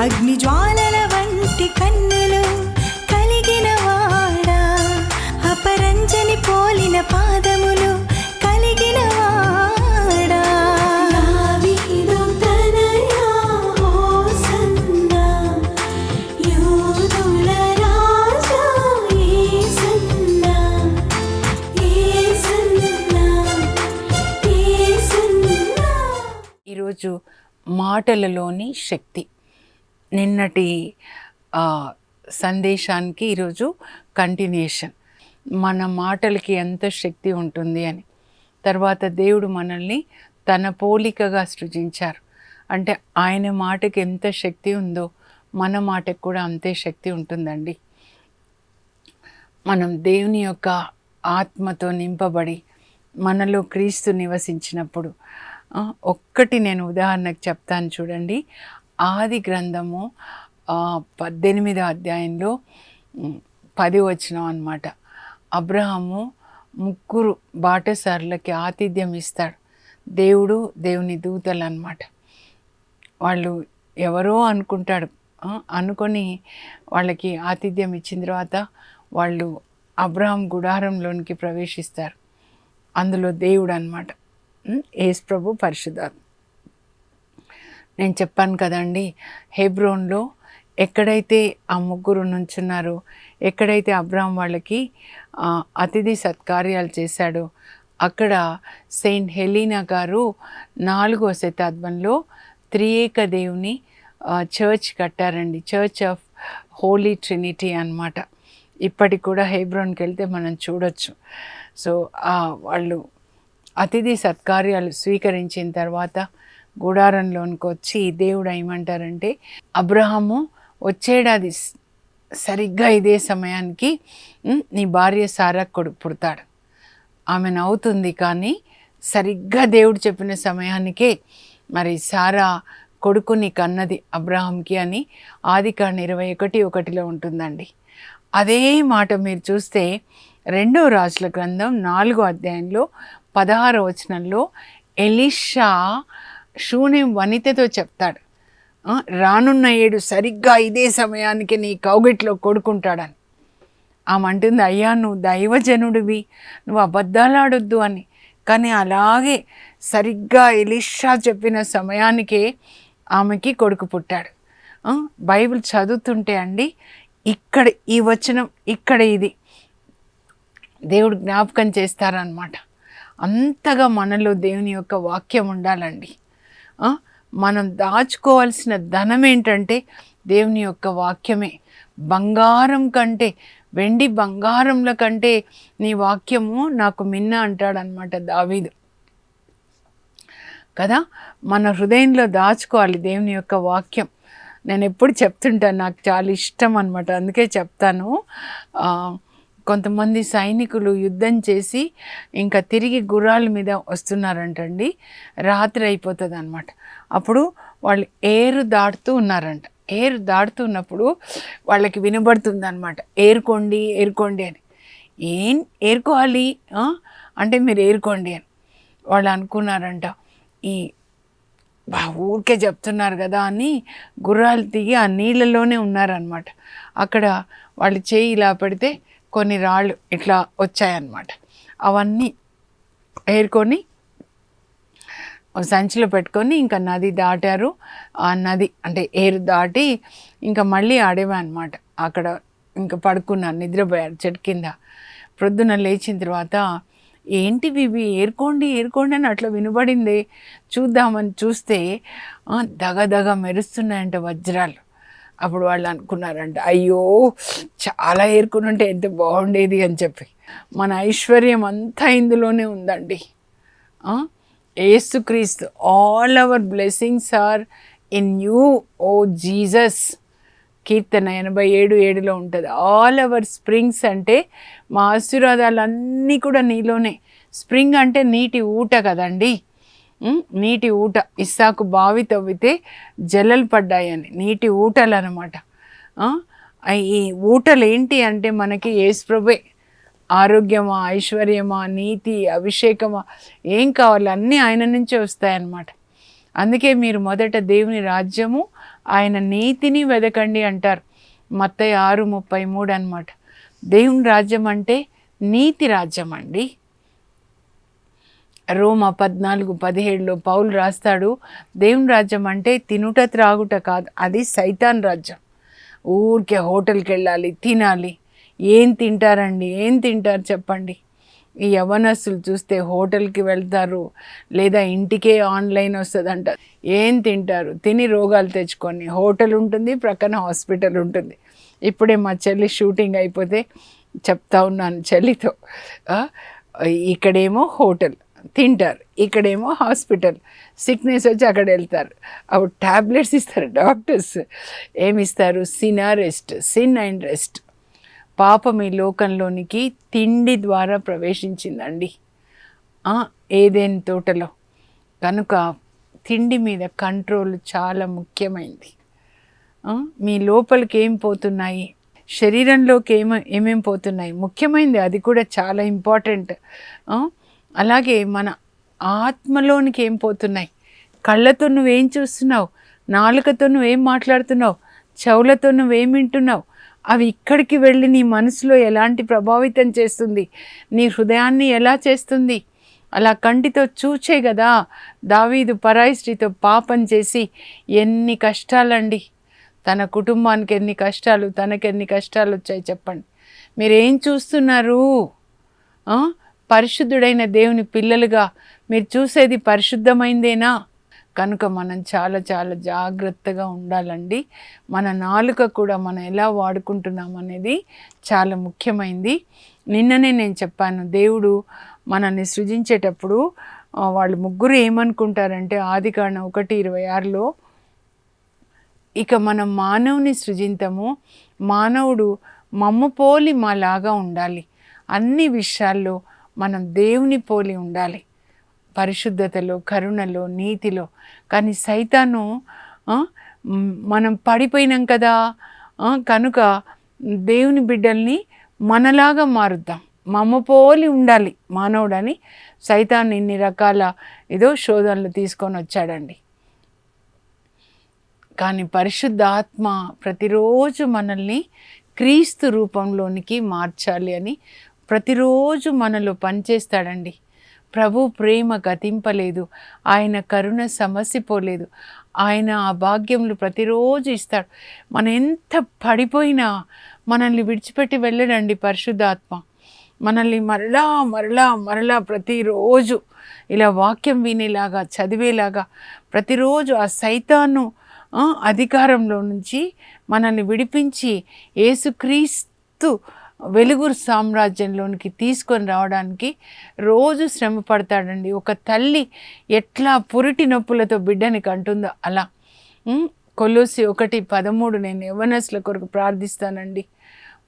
అగ్ని జ్వాలల వంటి కన్నులు కలిగిన వాడా? అపరంజని పోలిన పాదములు కలిగిన వాడా? ఈరోజు మాటలలోని శక్తి. నిన్నటి సందేశానికి ఈరోజు కంటిన్యూషన్ మన మాటలకి ఎంత శక్తి ఉంటుంది అని. తర్వాత దేవుడు మనల్ని తన పోలికగా సృజించారు. అంటే ఆయన మాటకి ఎంత శక్తి ఉందో మన మాటకు కూడా అంతే శక్తి ఉంటుందండి. మనం దేవుని యొక్క ఆత్మతో నింపబడి మనలో క్రీస్తు నివసించినప్పుడు ఒక్కటి నేను ఉదాహరణకు చెప్తాను చూడండి. ఆది గ్రంథము పద్దెనిమిదో అధ్యాయంలో పది వచనం అనమాట అబ్రహాము ముగ్గురు బాటసారులకి ఆతిథ్యం ఇస్తాడు. దేవుడు దేవుని దూతలు అనమాట వాళ్ళు ఎవరో అనుకుంటాడు. అనుకొని వాళ్ళకి ఆతిథ్యం ఇచ్చిన తర్వాత వాళ్ళు అబ్రహాం గుడారంలోనికి ప్రవేశిస్తారు. అందులో దేవుడు అనమాట ఏసు ప్రభు పరిశుద్ధాత్మ. నేను చెప్పాను కదండి హెబ్రోన్లో ఎక్కడైతే ఆ ముగ్గురు నుంచున్నారో ఎక్కడైతే అబ్రాహం వాళ్ళకి అతిథి సత్కార్యాలు చేశాడో అక్కడ సెయింట్ హెలీనా గారు నాలుగో శతాబ్దంలో త్రియేక దేవుని చర్చ్ కట్టారండి. చర్చ్ ఆఫ్ హోలీ ట్రినిటీ అనమాట ఇప్పటికి కూడా హెబ్రోన్కి వెళ్తే మనం చూడొచ్చు. సో వాళ్ళు అతిథి సత్కార్యాలు స్వీకరించిన తర్వాత గుడారంలోనికి వచ్చి దేవుడు ఏమంటారంటే అబ్రహాము వచ్చేడాది సరిగ్గా ఇదే సమయానికి నీ భార్య సారా కొడుకు పుడతాడు. ఆమె నవ్వుతుంది కానీ సరిగ్గా దేవుడు చెప్పిన సమయానికే మరి సారా కొడుకుని కన్నది అబ్రహాంకి అని ఆది కాండ ఇరవై ఒకటి ఒకటిలో ఉంటుందండి. అదే మాట మీరు చూస్తే రెండో రాజుల గ్రంథం నాలుగో అధ్యాయంలో పదహారో వచనంలో ఎలిషా శూన్యం వనితతో చెప్తాడు. రానున్న ఏడు సరిగ్గా ఇదే సమయానికి నీ కౌగిట్లో కొడుకుంటాడని. ఆమె అంటుంది అయ్యా నువ్వు దైవజనుడివి నువ్వు అబద్ధాలాడొద్దు అని. కానీ అలాగే సరిగ్గా ఎలిషా చెప్పిన సమయానికే ఆమెకి కొడుకు పుట్టాడు. బైబిల్ చదువుతుంటే అండి ఇక్కడ ఈ వచనం ఇక్కడ ఇది దేవుడు జ్ఞాపకం చేస్తారనమాట అంతగా మనలో దేవుని యొక్క వాక్యం ఉండాలండి. మనం దాచుకోవాల్సిన ధనం ఏంటంటే దేవుని యొక్క వాక్యమే. బంగారం కంటే వెండి బంగారంల కంటే నీ వాక్యము నాకు మిన్న అంటాడనమాట దావీదు. కదా? మన హృదయంలో దాచుకోవాలి దేవుని యొక్క వాక్యం. నేను ఎప్పుడు చెప్తుంటాను నాకు చాలా ఇష్టం అనమాట అందుకే చెప్తాను. కొంతమంది సైనికులు యుద్ధం చేసి ఇంకా తిరిగి గుర్రాల మీద వస్తున్నారంటండి. రాత్రి అయిపోతుంది అనమాట అప్పుడు వాళ్ళు ఏరు దాటుతూ ఉన్నారంట. ఏరు దాటుతున్నప్పుడు వాళ్ళకి వినబడుతుంది అనమాట ఏరుకోండి ఏరుకోండి అని. ఏం? ఏరుకోవాలి? అంటే మీరు ఏరుకోండి అని. వాళ్ళు అనుకున్నారంట. ఈ ఊరికే చెప్తున్నారు కదా అని గుర్రాలు దిగి ఆ నీళ్ళలోనే ఉన్నారనమాట అక్కడ వాళ్ళు చేయి ఇలా పెడితే కొన్ని రాళ్ళు ఇట్లా వచ్చాయన్నమాట. అవన్నీ ఏరుకొని సంచిలో పెట్టుకొని ఇంకా నది దాటారు. ఆ నది అంటే ఏరు దాటి ఇంకా మళ్ళీ ఆడేవా అనమాట అక్కడ ఇంకా పడుకున్నారు నిద్రపోయారు చెట్టు కింద. ప్రొద్దున లేచిన తర్వాత ఏంటివి ఇవి ఏరుకోండి ఏరుకోండి అని అట్లా వినబడింది. చూద్దామని చూస్తే దగదగ దగ మెరుస్తున్నాయంట వజ్రాలు. అప్పుడు వాళ్ళు అనుకున్నారంట అయ్యో చాలా ఏరుకుని ఉంటే ఎంత బాగుండేది అని చెప్పి. మన ఐశ్వర్యం అంతా ఇందులోనే ఉందండి. ఏసుక్రీస్తు all our blessings are in you O Jesus. కీర్తన ఎనభై ఏడు ఏడులో ఉంటుంది ఆల్ అవర్ స్ప్రింగ్స్ అంటే మా ఆశీర్వాదాలన్నీ కూడా నీలోనే. స్ప్రింగ్ అంటే నీటి ఊట కదండి. నీటి ఊట ఇస్సాకు బావి తవ్వితే జల్లలు పడ్డాయని. నీటి ఊటలు అనమాట ఈ ఊటలు ఏంటి అంటే మనకి ఏసుప్రభే ఆరోగ్యమా ఐశ్వర్యమా నీతి అభిషేకమా ఏం కావాలి అన్నీ ఆయన నుంచే వస్తాయన్నమాట. అందుకే మీరు మొదట దేవుని రాజ్యము ఆయన నీతిని వెదకండి అంటారు. మత్తయి ఆరు ముప్పై మూడు అనమాట దేవుని రాజ్యం అంటే నీతి రాజ్యం అండి రోమ పద్నాలుగు పదిహేడులో పౌలు రాస్తాడు దేవుని రాజ్యం అంటే తినుట త్రాగుట కాదు అది సైతాన్ రాజ్యం. ఊరికే హోటల్కి వెళ్ళాలి తినాలి. ఏం తింటారండి? ఏం తింటారు చెప్పండి? ఈ యవనస్సులు చూస్తే హోటల్కి వెళ్తారు లేదా ఇంటికే ఆన్లైన్ వస్తుందంట. ఏం తింటారు? తిని రోగాలు తెచ్చుకొని హోటల్ ఉంటుంది ప్రక్కన హాస్పిటల్ ఉంటుంది. ఇప్పుడే మా చెల్లి షూటింగ్ అయిపోతే చెప్తా ఉన్నాను చెల్లితో. ఇక్కడేమో హోటల్. తింటారు. ఇక్కడేమో హాస్పిటల్. సిక్నెస్ వచ్చి అక్కడ వెళ్తారు. అప్పుడు ట్యాబ్లెట్స్ ఇస్తారు డాక్టర్స్. ఏమిస్తారు? సినా రెస్ట్ సిన్ అండ్ రెస్ట్. పాపం ఈ లోకంలోనికి తిండి ద్వారా ప్రవేశించిందండి. ఏదేని తోటలో? కనుక తిండి మీద కంట్రోల్ చాలా ముఖ్యమైంది. మీ లోపలికి ఏం పోతున్నాయి? శరీరంలోకి ఏమ ఏమేం పోతున్నాయి? ముఖ్యమైనది అది కూడా చాలా ఇంపార్టెంట్. అలాగే మన ఆత్మలోనికి ఏం పోతున్నాయి? కళ్ళతో నువ్వేం చూస్తున్నావు? నాలుకతో నువ్వేం మాట్లాడుతున్నావు? చెవులతో నువ్వేం వింటున్నావు? అవి ఇక్కడికి వెళ్ళి నీ మనసులో ఎలాంటి ప్రభావితం చేస్తుంది? నీ హృదయాన్ని ఎలా చేస్తుంది? అలా కంటితో చూచే కదా దావీదు పరాయి పాపం చేసి ఎన్ని కష్టాలండి. తన కుటుంబానికి ఎన్ని కష్టాలు తనకెన్ని కష్టాలు వచ్చాయి చెప్పండి. మీరేం చూస్తున్నారు? పరిశుద్ధుడైన దేవుని పిల్లలుగా మీరు చూసేది పరిశుద్ధమైందేనా? కనుక మనం చాలా చాలా జాగ్రత్తగా ఉండాలండి. మన నాలుక కూడా మనం ఎలా వాడుకుంటున్నాం అనేది చాలా ముఖ్యమైంది. నిన్ననే నేను చెప్పాను దేవుడు మనల్ని సృజించేటప్పుడు వాళ్ళు ముగ్గురు ఏమనుకుంటారంటే ఆది కాండం ఒకటి ఇరవై ఆరులో ఇక మనం మానవుని సృజింతము మానవుడు మమ్మ పోలి మాలాగా ఉండాలి. అన్ని విషయాల్లో మనం దేవుని పోలి ఉండాలి. పరిశుద్ధతలో కరుణలో నీతిలో. కానీ సైతాను మనం పడిపోయినాం కదా కనుక దేవుని బిడ్డల్ని మనలాగా మారుద్దాం. మమ్మ పోలి ఉండాలి మానవుడని సైతాన్ని ఇన్ని రకాల ఏదో శోధనలు తీసుకొని వచ్చాడండి. కానీ పరిశుద్ధ ఆత్మ ప్రతిరోజు మనల్ని క్రీస్తు రూపంలోనికి మార్చాలి అని ప్రతిరోజు మనలో పనిచేస్తాడండి. ప్రభు ప్రేమ గతింపలేదు. ఆయన కరుణ సమసిపోలేదు ఆయన ఆ భాగ్యములు ప్రతిరోజు ఇస్తాడు. మనం ఎంత పడిపోయినా మనల్ని విడిచిపెట్టి వెళ్ళడండి పరిశుద్ధాత్మ. మనల్ని మరలా మరలా మరలా ప్రతిరోజు ఇలా వాక్యం వినేలాగా చదివేలాగా ప్రతిరోజు ఆ సైతాను అధికారంలో నుంచి మనల్ని విడిపించి యేసుక్రీస్తు వెలుగురు సామ్రాజ్యంలోనికి తీసుకొని రావడానికి రోజు శ్రమ పడతాడండి. ఒక తల్లి ఎట్లా పురిటి నొప్పులతో బిడ్డని కంటుందో అలా. కొలుసి ఒకటి పదమూడు నేను యవనస్ల కొరకు ప్రార్థిస్తానండి.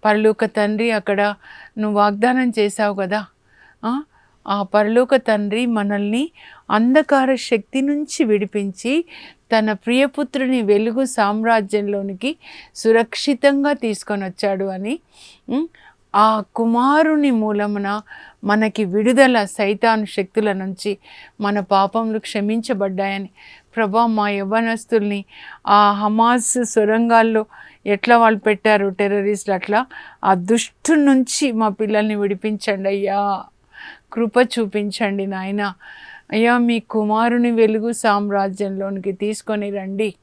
పరలోక తండ్రి అక్కడ నువ్వు వాగ్దానం చేశావు కదా. ఆ, పరలోక తండ్రి మనల్ని అంధకార శక్తి నుంచి విడిపించి తన ప్రియపుత్రుని వెలుగు సామ్రాజ్యంలోనికి సురక్షితంగా తీసుకొని వచ్చాడు అని ఆ కుమారుని మూలమున మనకి విడుదల సైతాను శక్తుల నుంచి మన పాపములు క్షమించబడ్డాయని ప్రభా మా యవ్వనస్తుల్ని ఆ హమాస్ సొరంగాల్లో ఎట్లా వాళ్ళు పెట్టారు టెర్రరిస్టులు అట్లా ఆ దుష్టు నుంచి మా పిల్లల్ని విడిపించండి అయ్యా. కృప చూపించండి నాయన. అయ్యా మీ కుమారుని వెలుగు సామ్రాజ్యంలోనికి తీసుకొని రండి.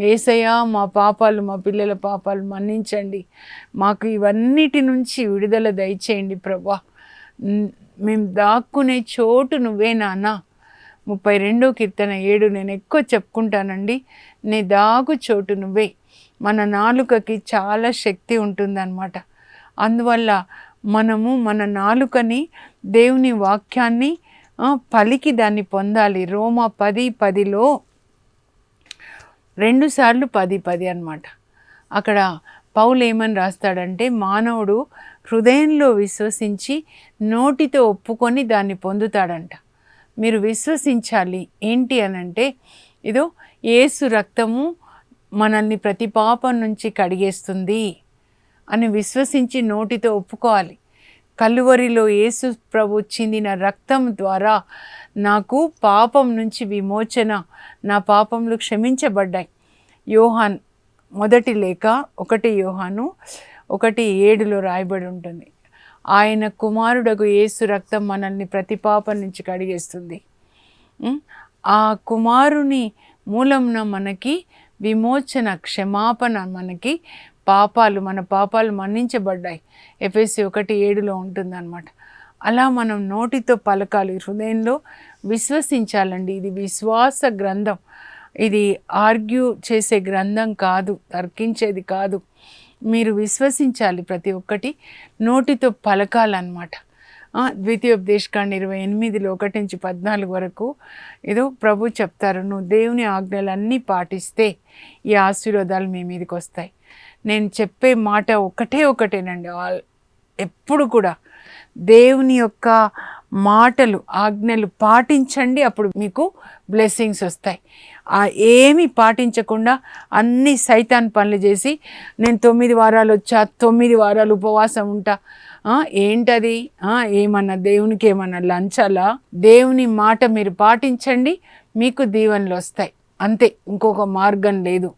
ఏసయ్యా మా పాపాలు మా పిల్లల పాపాలు మన్నించండి. మాకు ఇవన్నిటి నుంచి విడుదల దయచేయండి ప్రభా. మేము దాక్కునే చోటు నువ్వే నాన్న. ముప్పై రెండో కీర్తన ఏడు నేను ఎక్కువ చెప్పుకుంటానండి. నీ దాగు చోటు నువ్వే. మన నాలుకకి చాలా శక్తి ఉంటుందన్నమాట. అందువల్ల మనము మన నాలుకని దేవుని వాక్యాన్ని పలికి దాన్ని పొందాలి. రోమ పది పదిలో రెండుసార్లు పది పది అన్నమాట. అక్కడ పౌలు ఏమని రాస్తాడంటే మానవుడు హృదయంలో విశ్వసించి నోటితో ఒప్పుకొని దాన్ని పొందుతాడంట. మీరు విశ్వసించాలి. ఏంటి అని అంటే ఇదో ఏసు రక్తము మనల్ని ప్రతి పాపం నుంచి కడిగేస్తుంది అని విశ్వసించి నోటితో ఒప్పుకోవాలి. కలువరిలో యేసు ప్రభు చిందిన రక్తం ద్వారా నాకు పాపం నుంచి విమోచన నా పాపములు క్షమించబడ్డాయి. యోహాన్ మొదటి లేఖ ఒకటి యోహాను ఒకటి ఏడులో రాయబడి ఉంటుంది. ఆయన కుమారుడకు యేసు రక్తం మనల్ని ప్రతి పాపం నుంచి కడిగేస్తుంది. ఆ కుమారుని మూలంన మనకి విమోచన క్షమాపణ మనకి పాపాలు మన పాపాలు మన్నించబడ్డాయి. ఎఫ్ఎస్సి ఒకటి ఏడులో ఉంటుందన్నమాట. అలా మనం నోటితో పలకాలి. హృదయంలో విశ్వసించాలండి. ఇది విశ్వాస గ్రంథం. ఇది ఆర్గ్యూ చేసే గ్రంథం కాదు తర్కించేది కాదు. మీరు విశ్వసించాలి ప్రతి ఒక్కటి నోటితో పలకాలన్నమాట. ద్వితీయోపదేశకాండ ఇరవై ఎనిమిదిలో ఒకటి నుంచి పద్నాలుగు వరకు ఏదో ప్రభు చెప్తారు నువ్వు దేవుని ఆజ్ఞలన్నీ పాటిస్తే ఈ ఆశీర్వాదాలు మీ మీదకి వస్తాయి. నేను చెప్పే మాట ఒకటే ఒకటేనండి. ఆల్- ఎప్పుడు కూడా దేవుని యొక్క మాటలు ఆజ్ఞలు పాటించండి. అప్పుడు మీకు బ్లెస్సింగ్స్ వస్తాయి. ఆ ఏమి పాటించకుండా అన్ని సైతాన్ పనులు చేసి నేను తొమ్మిది వారాలు వచ్చా తొమ్మిది వారాలు ఉపవాసం ఉంటా ఏంటది? ఏమన్నా దేవునికి ఏమన్నా లంచాలా? దేవుని మాట మీరు పాటించండి మీకు దీవెనలు వస్తాయి. అంతే ఇంకొక మార్గం లేదు.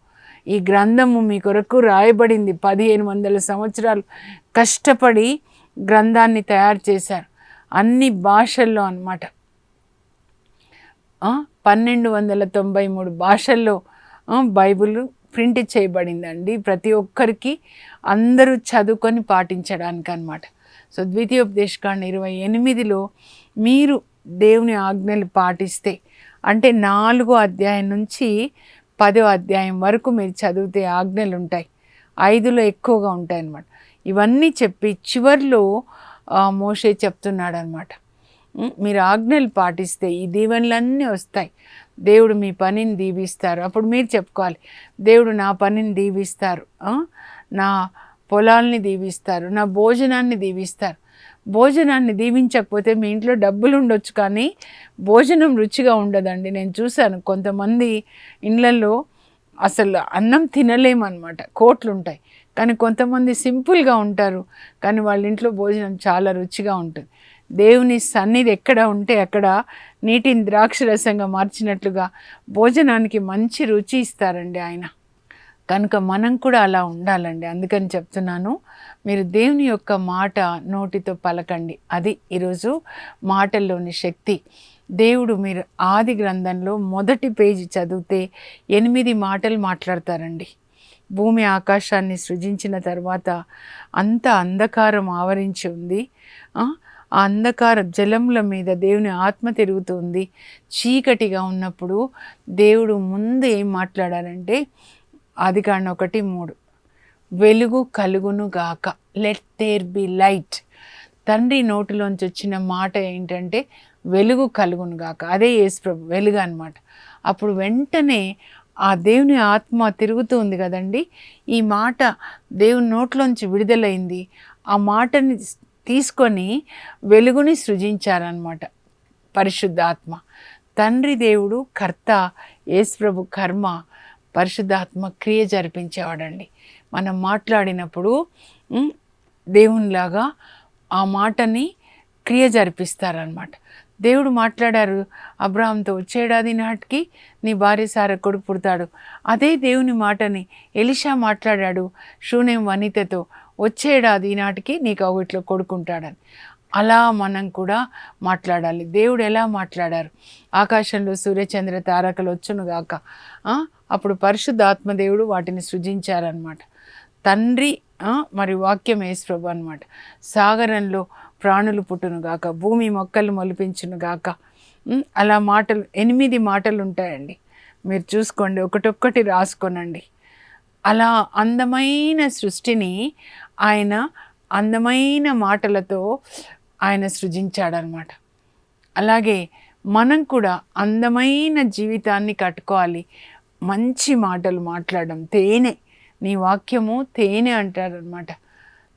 ఈ గ్రంథము మీ కొరకు రాయబడింది పదిహేను వందల సంవత్సరాలు. కష్టపడి గ్రంథాన్ని తయారు చేశారు. అన్ని భాషల్లో అన్నమాట. పన్నెండు వందల తొంభై మూడు భాషల్లో బైబిల్ ప్రింట్ చేయబడిందండి. ప్రతి ఒక్కరికి అందరూ చదువుకొని పాటించడానికి అన్నమాట. సో ద్వితీయోపదేశకాండ ఇరవై ఎనిమిదిలో మీరు దేవుని ఆజ్ఞలు పాటిస్తే అంటే నాలుగో అధ్యాయం నుంచి పదో అధ్యాయం వరకు మీరు చదివితే ఆజ్ఞలు ఉంటాయి ఐదులో ఎక్కువగా ఉంటాయి అన్నమాట ఇవన్నీ చెప్పి చివర్లో మోషే చెప్తున్నాడు అనమాట మీరు ఆజ్ఞలు పాటిస్తే ఈ దీవెనలన్నీ వస్తాయి. దేవుడు మీ పనిని దీవిస్తారు. అప్పుడు మీరు చెప్పుకోవాలి. దేవుడు నా పనిని దీవిస్తారు. నా పొలాల్ని దీవిస్తారు. నా భోజనాన్ని దీవిస్తారు. భోజనాన్ని దీవించకపోతే మీ ఇంట్లో డబ్బులు ఉండొచ్చు కానీ భోజనం రుచిగా ఉండదండి. నేను చూశాను కొంతమంది ఇళ్ళల్లో అసలు అన్నం తినలేమన్నమాట. కోట్లు ఉంటాయి కానీ కొంతమంది సింపుల్గా ఉంటారు. కానీ వాళ్ళ ఇంట్లో భోజనం చాలా రుచిగా ఉంటుంది. దేవుని సన్నిధి ఎక్కడ ఉంటే అక్కడ నీటిని ద్రాక్షరసంగా మార్చినట్లుగా భోజనానికి మంచి రుచి ఇస్తారండి ఆయన. కనుక మనం కూడా అలా ఉండాలండి. అందుకని చెప్తున్నాను మీరు దేవుని యొక్క మాట నోటితో పలకండి. అది ఈరోజు మాటల్లోని శక్తి. దేవుడు మీరు ఆది గ్రంథంలో మొదటి పేజీ చదివితే ఎనిమిది మాటలు మాట్లాడతారండి. భూమి ఆకాశాన్ని సృజించిన తర్వాత అంత అంధకారం ఆవరించి ఉంది. ఆ అంధకార జలముల మీద దేవుని ఆత్మ తిరుగుతుంది. చీకటిగా ఉన్నప్పుడు దేవుడు ముందు ఏం మాట్లాడారంటే ఆది ఒకటి మూడు. వెలుగు కలుగును గాక. లెట్ దేర్ బి లైట్ తండ్రి నోటిలోంచి వచ్చిన మాట ఏంటంటే వెలుగు కలుగును గాక. అదే యేసు ప్రభు వెలుగు అనమాట అప్పుడు వెంటనే ఆ దేవుని ఆత్మ తిరుగుతూ ఉంది కదండి. ఈ మాట దేవుని నోట్లోంచి విడుదలైంది. ఆ మాటని తీసుకొని వెలుగుని సృజించారనమాట పరిశుద్ధాత్మ. తండ్రి దేవుడు కర్త యేసుప్రభు కర్మ పరిశుద్ధాత్మ క్రియ జరిపించేవాడండి. మనం మాట్లాడినప్పుడు దేవునిలాగా ఆ మాటని క్రియ జరిపిస్తారనమాట దేవుడు మాట్లాడారు అబ్రాహంతో వచ్చేడాది నాటికి నీ భార్య సార కొడుకు పుడతాడు. అదే దేవుని మాటని ఎలిషా మాట్లాడాడు షూనేం వనితతో వచ్చేడాది ఈనాటికి నీకు ఒకటిలో కొడుకుంటాడని. అలా మనం కూడా మాట్లాడాలి. దేవుడు ఎలా మాట్లాడారు? ఆకాశంలో సూర్యచంద్ర తారకలు వచ్చును గాక. అప్పుడు పరిశుద్ధాత్మ దేవుడు వాటిని సృజించారనమాట తండ్రి మరి వాక్యం యేసుప్రభు అనమాట సాగరంలో ప్రాణులు పుట్టును గాక భూమి మొక్కలు మొలిపించును గాక. అలా మాటలు ఎనిమిది మాటలు ఉంటాయండి మీరు చూసుకోండి ఒకటొక్కటి రాసుకోనండి. అలా అందమైన సృష్టిని ఆయన అందమైన మాటలతో ఆయన సృజించాడనమాట. అలాగే మనం కూడా అందమైన జీవితాన్ని కట్టుకోవాలి. మంచి మాటలు మాట్లాడడం. తేనె. నీ వాక్యము తేనె అంటారనమాట.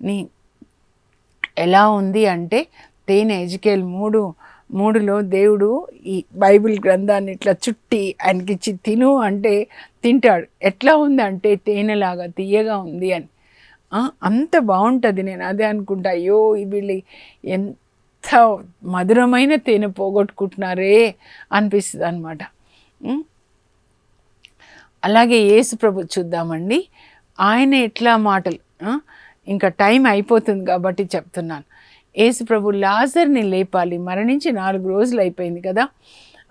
నీ ఎలా ఉంది అంటే తేనె ఎజుకేల్ మూడు మూడులో దేవుడు ఈ బైబిల్ గ్రంథాన్ని ఇట్లా చుట్టి ఆయనకిచ్చి తిను అంటే తింటాడు. ఎట్లా ఉంది అంటే తేనెలాగా తీయగా ఉంది అని. అంత బాగుంటుంది నేను అదే అనుకుంటా. అయ్యో ఈ వీళ్ళు ఎంత మధురమైన తేనె పోగొట్టుకుంటున్నారే అనిపిస్తుంది అనమాట అలాగే యేసు ప్రభు చూద్దామండి. ఆయన ఎట్లా మాటలు ఇంకా టైం అయిపోతుంది కాబట్టి చెప్తున్నాను. యేసు ప్రభు లాజర్ని లేపాలి. మరణించి నాలుగు రోజులు అయిపోయింది కదా.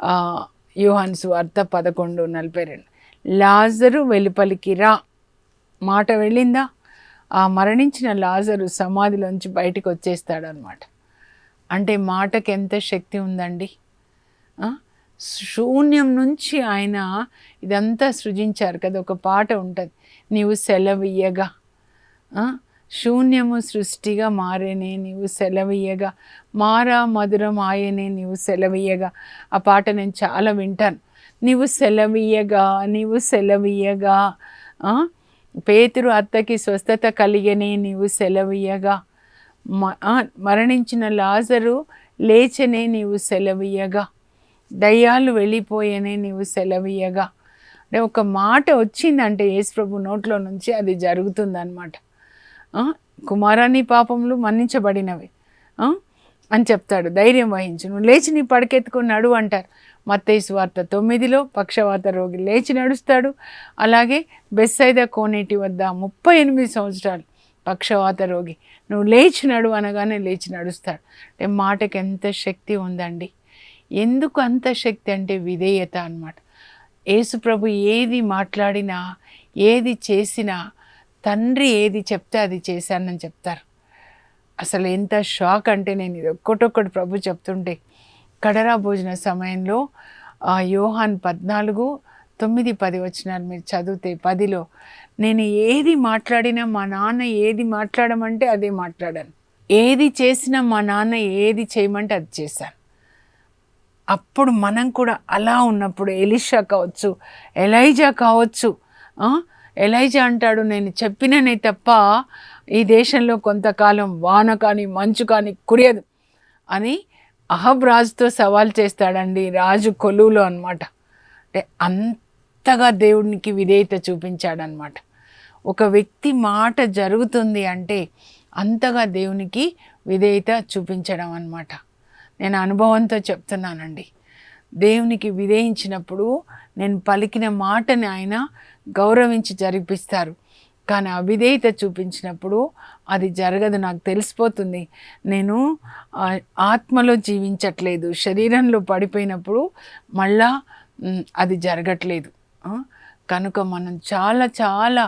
ఆ, యోహాను సువార్త పదకొండు నలభై రెండు. లాజరు వెలుపలికి రా. మాట వెళ్ళిందా? ఆ మరణించిన లాజరు సమాధిలోంచి బయటకు వచ్చేస్తాడు అనమాట అంటే మాటకి ఎంత శక్తి ఉందండి? శూన్యం నుంచి ఆయన ఇదంతా సృజించారు కదా ఒక పాట ఉంటుంది. నీవు సెలవియ్యగా. శూన్యము సృష్టిగా మారేనే నీవు సెలవియ్యగా. మారా మధురం ఆయనే నీవు సెలవియ్యగా. ఆ పాట నేను చాలా వింటాను. నీవు సెలవియ్యగా నీవు సెలవియ్యగా. పేతురు అత్తకి స్వస్థత కలిగనే నీవు సెలవియ్యగా. మ- మరణించిన లాజరు లేచనే నీవు సెలవియ్యగా. దయ్యాలు వెళ్ళిపోయనే నీవు సెలవియ్యగా. అంటే ఒక మాట వచ్చిందంటే యేసుప్రభు నోట్లో నుంచి అది జరుగుతుందన్నమాట. కుమారాన్ని పాపములు మన్నించబడినవి. అని చెప్తాడు. ధైర్యం వహించు నువ్వు లేచి నీ పడకెత్తుకుని అంటారు. మత్తేసు వార్త తొమ్మిదిలో పక్షవాత రోగి లేచి నడుస్తాడు. అలాగే బెస్సైద కోనేటి వద్ద ముప్పై ఎనిమిది సంవత్సరాలు పక్షవాత రోగి. నువ్వు లేచి నడు అనగానే లేచి నడుస్తాడు. అంటే మాటకి ఎంత శక్తి ఉందండి. ఎందుకు అంత శక్తి అంటే విధేయత అన్నమాట. యేసుప్రభు ఏది మాట్లాడినా ఏది చేసినా తండ్రి ఏది చెప్తే అది చేశానని చెప్తారు. అసలు ఎంత షాక్ అంటే నేను ఇది ఒక్కటొక్కటి ప్రభు చెప్తుంటే కడరా భోజన సమయంలో ఆ, యోహాన్ పద్నాలుగు తొమ్మిది పది వచ్చినారు మీరు చదివితే పదిలో నేను ఏది మాట్లాడినా మా నాన్న ఏది మాట్లాడమంటే అదే మాట్లాడాను. ఏది చేసినా మా నాన్న ఏది చేయమంటే అది చేశాను. అప్పుడు మనం కూడా అలా ఉన్నప్పుడు ఎలిషా కావచ్చు ఎలైజా కావచ్చు ఎలైజా అంటాడు నేను చెప్పిననే తప్ప ఈ దేశంలో కొంతకాలం వాన కానీ మంచు కానీ కురియదు అని అహబ్ రాజుతో సవాల్ చేస్తాడండి రాజు కొలువులో అనమాట అంటే అంతగా దేవునికి విధేయత చూపించాడనమాట ఒక వ్యక్తి మాట జరుగుతుంది అంటే అంతగా దేవునికి విధేయత చూపించడం అన్నమాట. నేను అనుభవంతో చెప్తున్నానండి. దేవునికి విధేయించినప్పుడు నేను పలికిన మాటని ఆయన గౌరవించి జరిపిస్తారు. కానీ అవిధేయత చూపించినప్పుడు అది జరగదు నాకు తెలిసిపోతుంది. నేను ఆత్మలో జీవించట్లేదు శరీరంలో పడిపోయినప్పుడు మళ్ళా అది జరగట్లేదు. కనుక మనం చాలా చాలా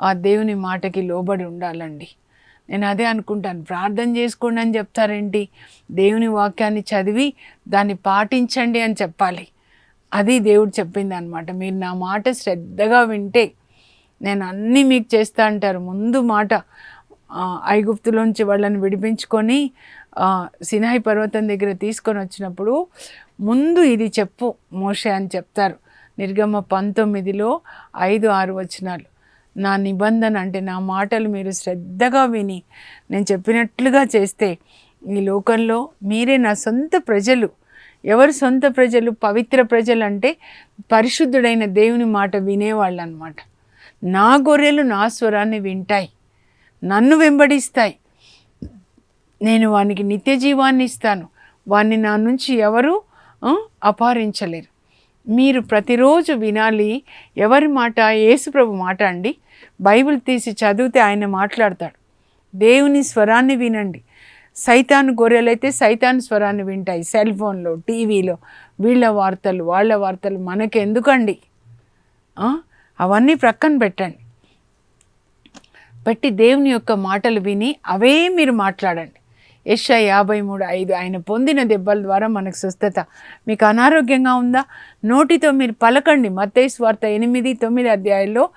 ఆ దేవుని మాటకి లోబడి ఉండాలండి. నేను అదే అనుకుంటాను ప్రార్థన చేసుకోండి అని చెప్తారేంటి? దేవుని వాక్యాన్ని చదివి దాన్ని పాటించండి అని చెప్పాలి. అది దేవుడు చెప్పింది అనమాట మీరు నా మాట శ్రద్ధగా వింటే నేను అన్నీ మీకు చేస్తా అంటారు. ముందు మాట ఐగుప్తులోంచి వాళ్ళని విడిపించుకొని సినాయి పర్వతం దగ్గర తీసుకొని వచ్చినప్పుడు ముందు ఇది చెప్పు మోషే అని చెప్తారు. నిర్గమ పంతొమ్మిదిలో ఐదు ఆరు వచనాలు. నా నిబంధన అంటే నా మాటలు మీరు శ్రద్ధగా విని నేను చెప్పినట్లుగా చేస్తే ఈ లోకంలో మీరే నా సొంత ప్రజలు. ఎవరు సొంత ప్రజలు? పవిత్ర ప్రజలు అంటే పరిశుద్ధుడైన దేవుని మాట వినేవాళ్ళు అనమాట నా గొర్రెలు నా స్వరాన్ని వింటాయి నన్ను వెంబడిస్తాయి. నేను వానికి నిత్య జీవాన్ని ఇస్తాను. వాన్ని నా నుంచి ఎవరు ఆ, అపహరించలేరు. మీరు ప్రతిరోజు వినాలి ఎవరి మాట యేసుప్రభు మాట అండి. బైబిల్ తీసి చదివితే ఆయన మాట్లాడతాడు. దేవుని స్వరాన్ని వినండి. సైతాన్ గొర్రెలైతే సైతాన్ స్వరాన్ని వింటాయి. సెల్ ఫోన్లో టీవీలో వీళ్ళ వార్తలు వాళ్ళ వార్తలు మనకెందుకండి? అవన్నీ ప్రక్కన పెట్టండి. పెట్టి దేవుని యొక్క మాటలు విని అవే మీరు మాట్లాడండి. యశ యాభై మూడు ఐదు ఆయన పొందిన దెబ్బల ద్వారా మనకు స్వస్థత. మీకు అనారోగ్యంగా ఉందా? నోటితో మీరు పలకండి. మత్తయి వార్త ఎనిమిది తొమ్మిది అధ్యాయంలో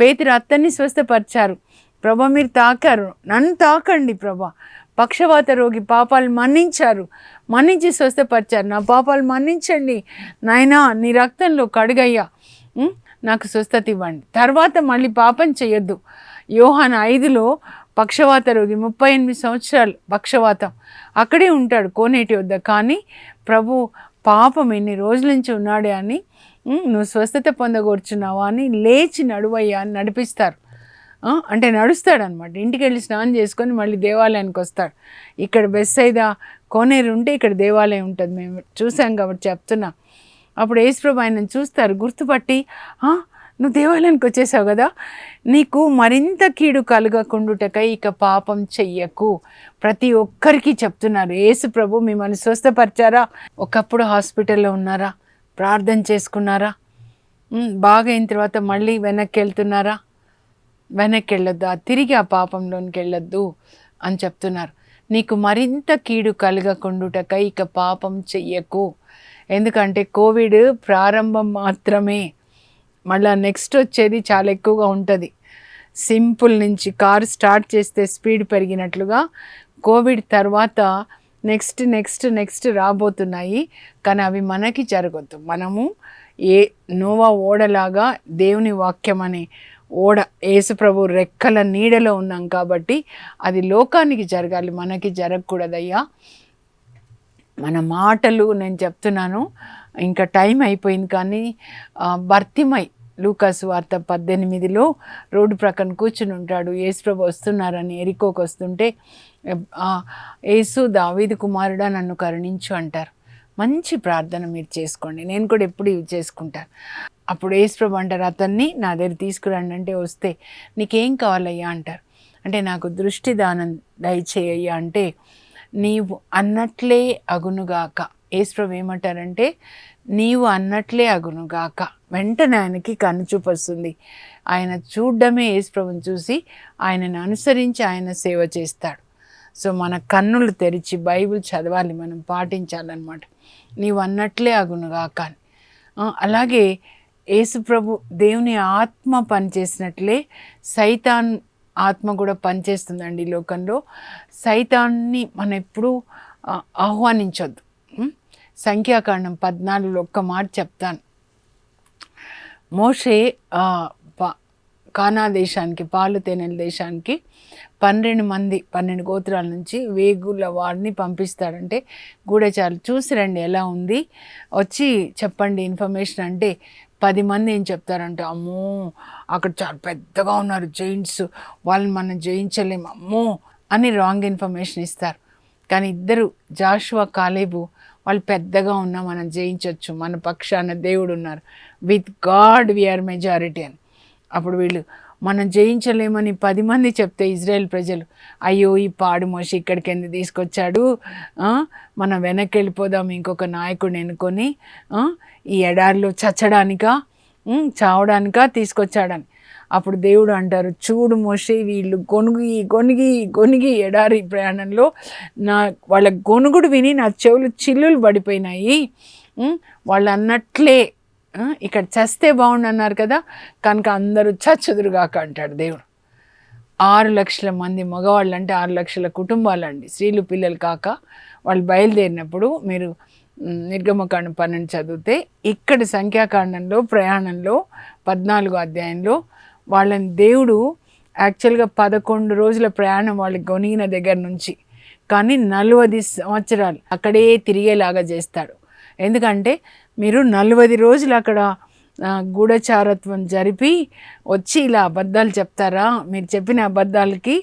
పేతురు అత్తన్ని స్వస్థపరిచారు. ప్రభా మీరు తాకారు. నన్ను తాకండి ప్రభా. పక్షవాత రోగి పాపాలు మన్నించారు. మన్నించి స్వస్థపరిచారు. నా పాపాలు మన్నించండి. నాయనా నీ రక్తంలో కడుగయ్యా. నాకు స్వస్థత ఇవ్వండి. తర్వాత మళ్ళీ పాపం చేయొద్దు. యోహాన్ ఐదులో పక్షవాత రోగి ముప్పై ఎనిమిది సంవత్సరాలు పక్షవాతం. అక్కడే ఉంటాడు కోనేటి వద్ద. కానీ ప్రభు పాపం ఎన్ని రోజుల నుంచి ఉన్నాడే అని నువ్వు స్వస్థత పొందగోర్చున్నావా అని లేచి నడువయ్యా అని నడిపిస్తారు. అంటే నడుస్తాడనమాట. ఇంటికి వెళ్ళి స్నానం చేసుకొని మళ్ళీ దేవాలయానికి వస్తాడు. ఇక్కడ బెస్సైదా కోనేరు ఉంటే ఇక్కడ దేవాలయం ఉంటుంది. మేము చూసాం కాబట్టి చెప్తున్నా. అప్పుడు యేసుప్రభు ఆయనను చూస్తారు గుర్తుపట్టి నువ్వు దేవాలయానికి వచ్చేసావు కదా నీకు మరింత కీడు కలగకుండుటకై ఇక పాపం చెయ్యకు. ప్రతి ఒక్కరికి చెప్తున్నారు యేసు ప్రభు మిమ్మల్ని స్వస్థపరిచారా? ఒకప్పుడు హాస్పిటల్లో ఉన్నారా? ప్రార్థన చేసుకున్నారా? బాగా అయిన తర్వాత మళ్ళీ వెనక్కి వెళ్తున్నారా వెనక్కి వెళ్ళొద్దు ఆ తిరిగి ఆ పాపంలోనికి వెళ్ళొద్దు అని చెప్తున్నారు. నీకు మరింత కీడు కలగకుండుటకై ఇక పాపం చెయ్యకు. ఎందుకంటే కోవిడ్ ప్రారంభం మాత్రమే. మళ్ళీ నెక్స్ట్ వచ్చేది చాలా ఎక్కువగా ఉంటుంది. సింపుల్ నుంచి కారు స్టార్ట్ చేస్తే స్పీడ్ పెరిగినట్లుగా కోవిడ్ తర్వాత నెక్స్ట్ నెక్స్ట్ నెక్స్ట్ రాబోతున్నాయి. కానీ అవి మనకి జరగద్దు. మనము ఏ నోవా ఓడలాగా దేవుని వాక్యం అనే ఓడ యేసుప్రభు రెక్కల నీడలో ఉన్నాం కాబట్టి అది లోకానికి జరగాలి. మనకి జరగకూడదయ్యా. మన మాటలు నేను చెప్తున్నాను. ఇంకా టైం అయిపోయింది కానీ భర్తిమై లూకాసు వార్త పద్దెనిమిదిలో రోడ్డు ప్రక్కన కూర్చుని ఉంటాడు. యేసుప్రభు వస్తున్నారని ఎరికోకి వస్తుంటే యేసు దావీదు కుమారుడా నన్ను కరుణించు అంటారు. మంచి ప్రార్థన మీరు చేసుకోండి. నేను కూడా ఎప్పుడు ఇవి చేసుకుంటాను. అప్పుడు యేసుప్రభు అంటారు అతన్ని నా దగ్గర తీసుకురండి. అంటే వస్తే నీకేం కావాలయ్యా? అంటారు. అంటే నాకు దృష్టి దానం దయచేయ్యా. అంటే నీవు అన్నట్లే అగునుగాక. ఏసుప్రభు ఏమంటారంటే నీవు అన్నట్లే అగునుగాక. వెంటనే ఆయనకి కన్నుచూపు వస్తుంది ఆయన చూడడమే యేసుప్రభుని చూసి ఆయనను అనుసరించి ఆయన సేవ చేస్తాడు. సో మన కన్నులు తెరిచి బైబిల్ చదవాలి మనం పాటించాలన్నమాట. నీవు అన్నట్లే అగునుగాక అని. అలాగే యేసుప్రభు దేవుని ఆత్మ పనిచేసినట్లే సైతాన్ ఆత్మ కూడా పనిచేస్తుందండి ఈ లోకంలో. సైతాన్ని మనం ఎప్పుడూ ఆహ్వానించొద్దు. సంఖ్యాకాండం పద్నాలుగులో ఒక్క మాట చెప్తాను. మోషే కానా దేశానికి పాలు తేనెల దేశానికి పన్నెండు మంది పన్నెండు గోత్రాల నుంచి వేగుల వారిని పంపిస్తాడంటే గూఢచారులు చూసి రండి ఎలా ఉంది? వచ్చి చెప్పండి ఇన్ఫర్మేషన్ అంటే పది మంది ఏం చెప్తారంటే అమ్మో అక్కడ చాలా పెద్దగా ఉన్నారు జైంట్స్ వాళ్ళని మనం జయించలేము అమ్మో అని రాంగ్ ఇన్ఫర్మేషన్ ఇస్తారు. కానీ ఇద్దరు జాషువా కాలేబు వాళ్ళు పెద్దగా ఉన్నా మనం జయించవచ్చు మన పక్షాన దేవుడు ఉన్నారు విత్ గాడ్ వీఆర్ మెజారిటీ అని. అప్పుడు వీళ్ళు మనం జయించలేమని పది మంది చెప్తే ఇజ్రాయెల్ ప్రజలు అయ్యో ఈ పాడు మోసి ఇక్కడికి ఎందుకు తీసుకొచ్చాడు? మనం వెనక్కి వెళ్ళిపోదాం ఇంకొక నాయకుడిని ఎన్నుకొని ఈ ఎడారిలో చచ్చడానికా? చావడానిక చావడానికా తీసుకొచ్చాడని. అప్పుడు దేవుడు అంటారు చూడు మోషే వీళ్ళు గొనుగి గొనిగి గొనిగి ఎడారి ప్రయాణంలో నా వాళ్ళ గొనుగుడు విని నా చెవులు చిల్లులు పడిపోయినాయి. వాళ్ళు అన్నట్లే ఇక్కడ చస్తే బాగుండు అన్నారు కదా కనుక అందరూ చచ్చుదురుగాక అంటాడు దేవుడు. ఆరు లక్షల మంది మగవాళ్ళు అంటే ఆరు లక్షల కుటుంబాలండి. స్త్రీలు పిల్లలు కాక వాళ్ళు బయలుదేరినప్పుడు మీరు మ్, నిర్గమకాండం పన్నెండు చదివితే ఇక్కడ సంఖ్యాకాండంలో ప్రయాణంలో పద్నాలుగు అధ్యాయంలో వాళ్ళని దేవుడు యాక్చువల్గా పదకొండు రోజుల ప్రయాణం వాళ్ళకి కొనిగిన దగ్గర నుంచి కానీ నలభై సంవత్సరాలు అక్కడే తిరిగేలాగా చేస్తాడు. ఎందుకంటే మీరు నలభై రోజులు అక్కడ గూఢచారత్వం జరిపి వచ్చి ఇలా అబద్ధాలు చెప్తారా? మీరు చెప్పిన అబద్ధాలకి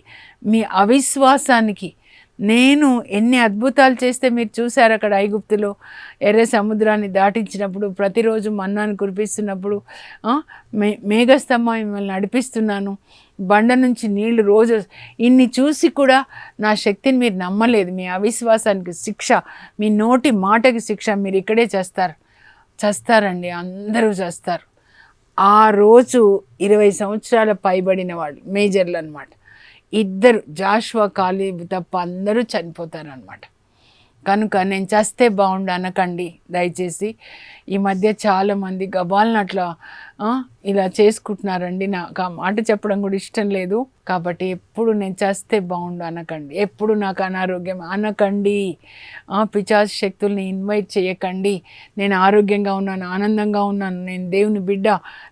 మీ అవిశ్వాసానికి. నేను ఎన్ని అద్భుతాలు చేస్తే మీరు చూశారు అక్కడ ఐగుప్తులో? ఎర్ర సముద్రాన్ని దాటించినప్పుడు ప్రతిరోజు మన్నాను కురిపిస్తున్నప్పుడు మే మేఘస్తంభం మిమ్మల్ని నడిపిస్తున్నాను. బండ నుంచి నీళ్ళు రోజు ఇన్ని చూసి కూడా నా శక్తిని మీరు నమ్మలేదు. మీ అవిశ్వాసానికి శిక్ష మీ నోటి మాటకి శిక్ష మీరు ఇక్కడే చేస్తారు. చస్తారండి అందరూ చేస్తారు. ఆ రోజు ఇరవై సంవత్సరాల పైబడిన వాళ్ళు మేజర్లు అనమాట ఇద్దరు జాషువా ఖాళీ తప్ప అందరూ చనిపోతారనమాట. కనుక నేను చస్తే బాగుండు అనకండి దయచేసి. ఈ మధ్య చాలామంది గబాలను అట్లా ఇలా చేసుకుంటున్నారండి. నాకు ఆ మాట చెప్పడం కూడా ఇష్టం లేదు. కాబట్టి ఎప్పుడు నేను చేస్తే బాగుండు అనకండి. ఎప్పుడు నాకు అనారోగ్యం అనకండి. పిచాస్ శక్తుల్ని ఇన్వైట్ చేయకండి. నేను ఆరోగ్యంగా ఉన్నాను ఆనందంగా ఉన్నాను. నేను దేవుని బిడ్డ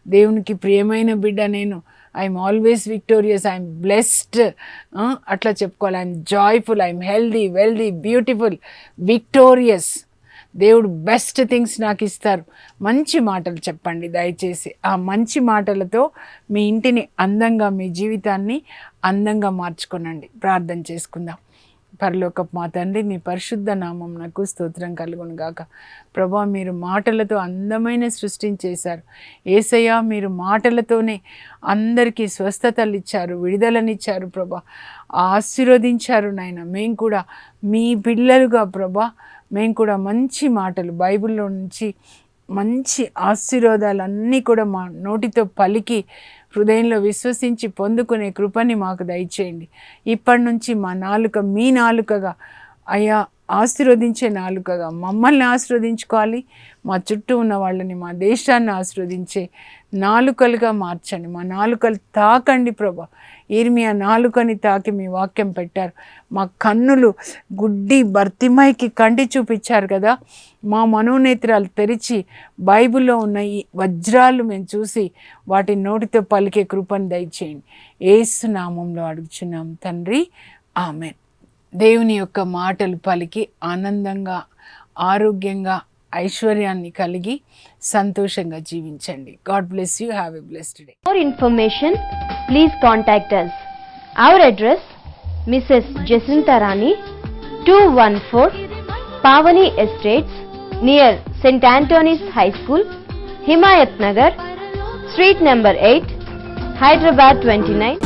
దేవునికి ప్రియమైన బిడ్డ నేను. I'm always victorious I'm blessed అట్లా చెప్పుకోవాలి. I'm joyful I'm healthy wealthy beautiful victorious దేవుడు బెస్ట్ థింగ్స్ నాకు ఇస్తారు. మంచి మాటలు చెప్పండి దయచేసి. ఆ మంచి మాటలతో మీ ఇంటిని అందంగా మీ జీవితాన్ని అందంగా మార్చుకొనండి. ప్రార్థన చేసుకుందాం. పరలోకపు మా తండ్రి మీ పరిశుద్ధ నామం నాకు స్తోత్రం కలుగును గాక. ప్రభా మీరు మాటలతో అందమైన సృష్టిని చేశారు ఏసయ్య మీరు మాటలతోనే అందరికీ స్వస్థతలు ఇచ్చారు విడుదలనిచ్చారు ప్రభా. ఆశీర్వదించారు నాయన. మేము కూడా మీ పిల్లలుగా ప్రభా మేము కూడా మంచి మాటలు బైబిల్లో నుంచి మంచి ఆశీర్వాదాలన్నీ కూడా మా నోటితో పలికి హృదయంలో విశ్వసించి పొందుకునే కృపని మాకు దయచేయండి. ఇప్పటి నుంచి మా నాలుక మీ నాలుకగా అయ్యా ఆశీర్వదించే నాలుకగా మమ్మల్ని ఆశీర్వదించుకోవాలి. మా చుట్టూ ఉన్న వాళ్ళని మా దేశాన్ని ఆశీర్వదించే నాలుకలుగా మార్చండి. మా నాలుకలు తాకండి ప్రభా. ఈర్మియా నాలుకని తాకి మీ వాక్యం పెట్టారు. మా కన్నులు గుడ్డి భర్తిమైకి కంటి చూపించారు కదా. మా మనోనేత్రాలు తెరిచి బైబిల్లో ఉన్న ఈ వజ్రాలు మేము చూసి వాటి నోటితో పలికే కృపను దయచేయండి. ఏసు నామంలో అడుగుచున్నాం తండ్రి. ఆమె దేవుని యొక్క మాటలు పలికి ఆనందంగా ఆరోగ్యంగా ఐశ్వర్యాన్ని కలిగి సంతోషంగా జీవించండి. God bless you have a blessed day for information please contact us our address Mrs Jacintha Rani two one four Pavani estates near saint Antony's high school Himayat Nagar street number eight Hyderabad twenty nine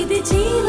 ఇది జీవ